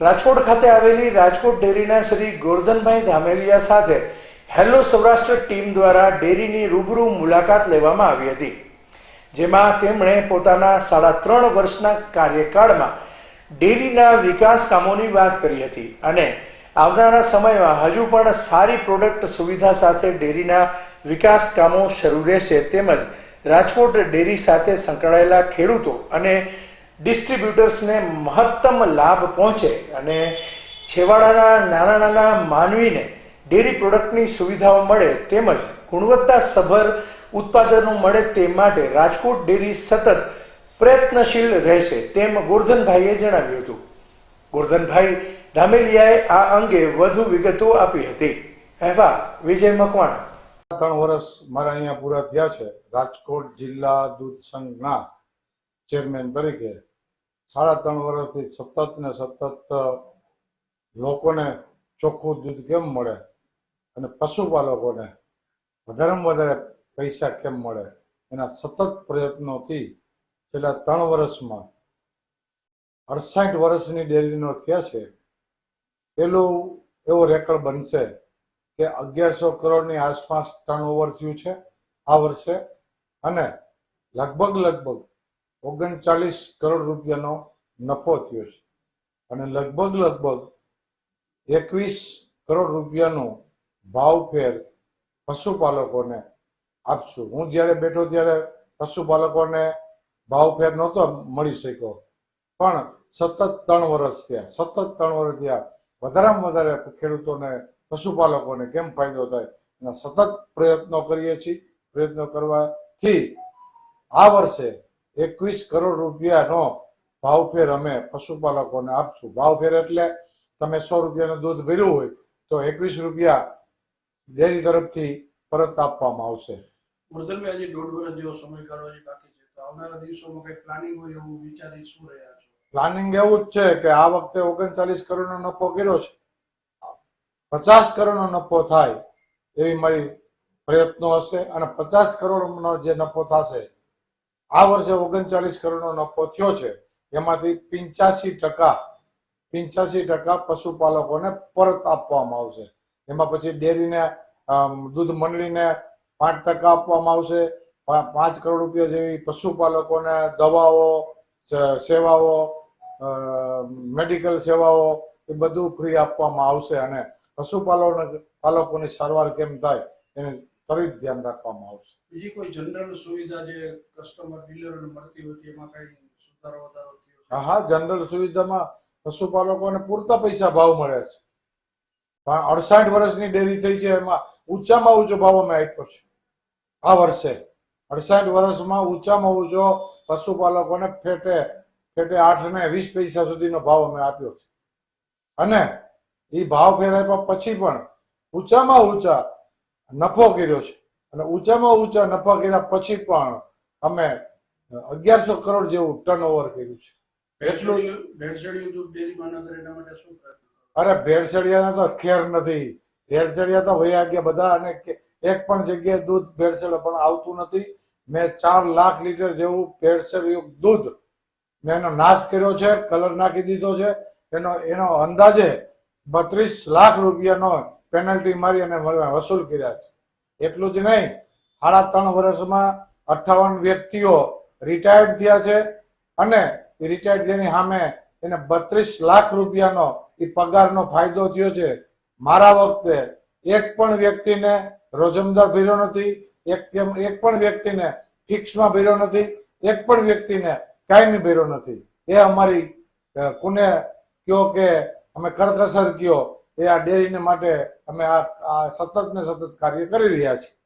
રાજકોટ ખાતે આવેલી રાજકોટ ડેરીના શ્રી ગોરધનભાઈ ધામેલિયા સાથે હેલો સૌરાષ્ટ્ર ટીમ દ્વારા ડેરીની રૂબરૂ મુલાકાત લેવામાં આવી હતી, જેમાં તેમણે પોતાના સાડા ત્રણ વર્ષના કાર્યકાળમાં ડેરીના વિકાસ કામોની વાત કરી હતી અને આવનારા સમયમાં હજુ પણ સારી પ્રોડક્ટ સુવિધા સાથે ડેરીના વિકાસ કામો શરૂ રહેશે તેમજ રાજકોટ ડેરી સાથે સંકળાયેલા ખેડૂતો અને ડિસ્ટ્રીબ્યુટર્સને મહત્તમ લાભ પહોંચે અને છેવાડાના નાના નાના માનવીને ડેરી પ્રોડક્ટની સુવિધાઓ મળે તેમજ ગુણવત્તાસભર ઉત્પાદનો મળે તે માટે રાજકોટ ડેરી સતત પ્રયત્નશીલ રહેશે તેમ ગોરધનભાઈએ જણાવ્યું હતું. ગોરધનભાઈ ધામેલિયાએ આ અંગે વધુ વિગતો આપી હતી. અહેવાલ, વિજય મકવાણા. ત્રણ વર્ષ મારા અહીંયા પૂરા થયા છે. રાજકોટ જિલ્લા દૂધ સંઘના ચેરમેન તરીકે સાડા ત્રણ વર્ષથી સતત ને સતત લોકોને ચોખ્ખું દૂધ કેમ મળે? અને પશુપાલકોને વધારેમાં વધારે પૈસા કેમ મળે? એના સતત પ્રયત્નોથી છેલ્લા ત્રણ વર્ષમાં અડસાઠ વર્ષની ડેરીનો થયા છે. પેલું એવો રેકર્ડ બનશે કે અગિયારસો કરોડની આસપાસ ટર્નઓવર થયું છે આ વર્ષે. અને લગભગ લગભગ ઓગણચાલીસ કરોડ રૂપિયાનો નફો થયો છે. અને લગભગ લગભગ એકવીસ કરોડ રૂપિયાનું ભાવફેર પશુપાલકોને આપશું. હું જ્યારે બેઠો ત્યારે પશુપાલકોને ભાવફેર નહોતો મળી શક્યો. પણ સતત ત્રણ વર્ષ થયા. સતત ત્રણ વર્ષ થયા. વધારેમાં વધારે ખેડૂતોને, પશુપાલકોને કેમ ફાયદો થાય? એના સતત પ્રયત્નો કરીએ છીએ. પ્રયત્નો કરવાથી આ વર્ષે એકવીસ કરોડ રૂપિયાનો ભાવફેર અમે પશુપાલકોને આપશું. ભાવફેર એટલે તમે સો રૂપિયાનું દૂધ ભર્યું હોય તો એકવીસ રૂપિયા ડેરી તરફથી પરત આપવામાં આવશે. વર્ધનભાઈ આજે દોઢ વર્ષ જેવો સમયગાળો હજી બાકી છે. તો આવનારા દિવસોમાં કઈ પ્લાનિંગ હોય એવું વિચારી શું રહ્યા છો? પ્લાનિંગ એવું જ છે કે આ વખતે ઓગણચાલીસ કરોડનો નફો કર્યો છે. પચાસ કરોડનો નફો થાય એવી મારી પ્રયત્નો હશે અને પચાસ કરોડનો જે નફો થશે આ વર્ષે ઓગણચાલીસ કરોડનો નફો થયો છે. એમાંથી પિંચાસી ટકા પિંચાસી ટકા પશુપાલકોને પરત આપવામાં આવશે. એમાં પછી ડેરીને દૂધ મંડળીને પાંચ ટકા આપવામાં આવશે. પાંચ કરોડ રૂપિયા જેવી પશુપાલકોને દવાઓ સેવાઓ મેડિકલ સેવાઓ એ બધું ફ્રી આપવામાં આવશે. અને પશુપાલકો પાલકોની સારવાર કેમ થાય એને ત્વરિત ધ્યાન રાખવામાં આવશે. બીજી કોઈ જનરલ સુવિધા જે કસ્ટમર ડીલરોને મળતી હોય એમાં કઈ સુધારો વધારો થયો હા જનરલ સુવિધામાં પશુપાલકોને પૂરતા પૈસા ભાવ મળ્યા છે. પણ અડસાઠ વર્ષની ડેરી થઈ છે એમાં ઊંચામાં ઊંચો ભાવ અમે આપ્યો છે. આ વર્ષે અડસાઠ વર્ષમાં ઊંચામાં ઊંચો પશુપાલકોને ફેટે ફેટે આઠ ને વીસ પૈસા સુધીનો ભાવ અમે આપ્યો છે. અને એ ભાવ ફેરાવ્યા પછી પણ ઊંચામાં ઊંચા નફો કર્યો છે. અને ઊંચામાં ઊંચા નફા કર્યા પછી પણ અમે અગિયારસો કરોડ જેવું ટર્ન ઓવર કર્યું છે. એટલું અરે ભેળસેળિયાના તો ખેર નથી. ભેળસેળિયા તો વયા ગયા બધા અને એક પણ જગ્યાએ દૂધ ભેળસેળ પણ આવતું નથી. મેં ચાર લાખ લીટર જેવું ભેળસેળયુક્ત દૂધ મેં એનો નાશ કર્યો છે કલર નાખી દીધો છે. એનો એનો અંદાજે બત્રીસ લાખ રૂપિયાનો પેનલ્ટી મારી અને વસૂલ કર્યા છે. એટલું જ નહીં, સાડા ત્રણ વર્ષમાં અઠ્ઠાવન વ્યક્તિઓ રિટાયર્ડ થયા છે અને એ રિટાયર્ડ થયાની સામે એને બત્રીસ લાખ રૂપિયાનો એ પગારનો ફાયદો થયો છે. મારા વખતે એક પણ વ્યક્તિને રોજમદાર ભીરો નથી, એક એક પણ વ્યક્તિને ફિક્સમાં ભીરો નથી, એક પણ વ્યક્તિને કાયમી ભીરો નથી. એ અમારી કોને કયો કે અમે કરકસર કયો એ આ ડેરીને માટે અમે આ સતત ને સતત કાર્ય કરી રહ્યા છીએ.